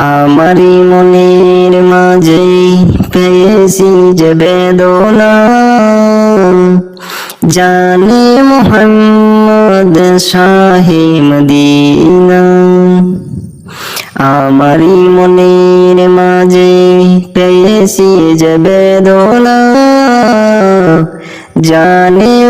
আমারি মনের মাঝে পেয়েছি যে বেদনা। জানে মোহাম্মদ শাহে মদিনা। আমারি মনের মাঝে পেয়েছি যে বেদনা। জানে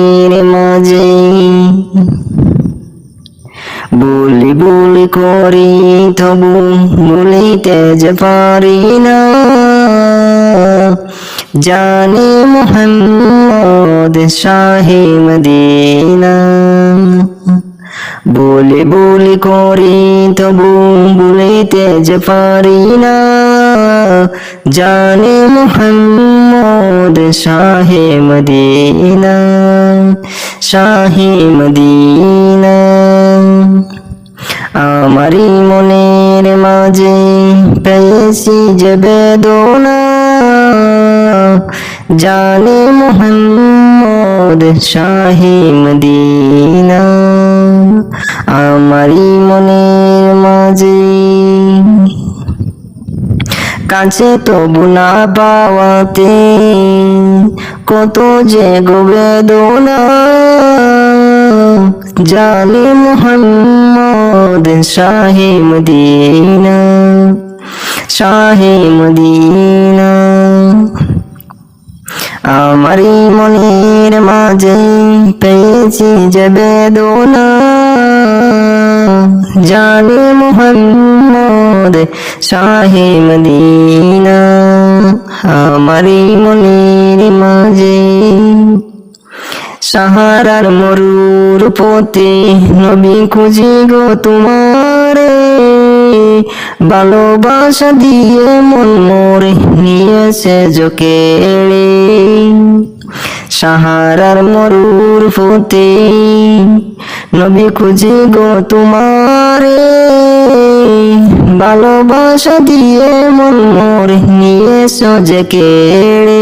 করি তবু বলিতে যে পারি না। জানি মোহাম্মদ শাহে মদিনা বলি বলি, করি, তবু বলিতে যে পারি না। জানি মোহাম্মদ শাহে মদিনা শাহে মদিনা আমারি মনের মাঝে পেয়েছি যে বেদনা। জানে মোহাম্মদ শাহে মদিনা। আমারি মনের মাঝে কাছে তবু না পাওয়াতে কত যে গো বেদনা। জানে মোহাম্মদ শাহে মদিনা শাহে মদিনা। আমারই মনের মাঝে পেয়েছি যে বেদনা। জানে মোহাম্মদ শাহে মদিনা, আমারই মনের মাঝে সাহারার মরুর পথে নবী খুঁজি গো তোমারে। ভালোবাসা দিয়ে মন মোরে নিয়েছে জোকেড়ে সাহারার মরুর পথে নবী খুঁজি গো তোমারে। ভালোবাসা দিয়ে মন মোরে নিয়েছো যে কেড়ে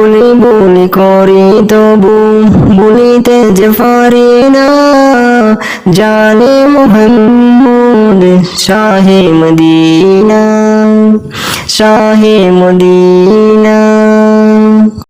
বলি বলি করি তবু বলিতে যে পারি না। জানে মোহাম্মদ শাহে মদিনা শাহে মদিনা।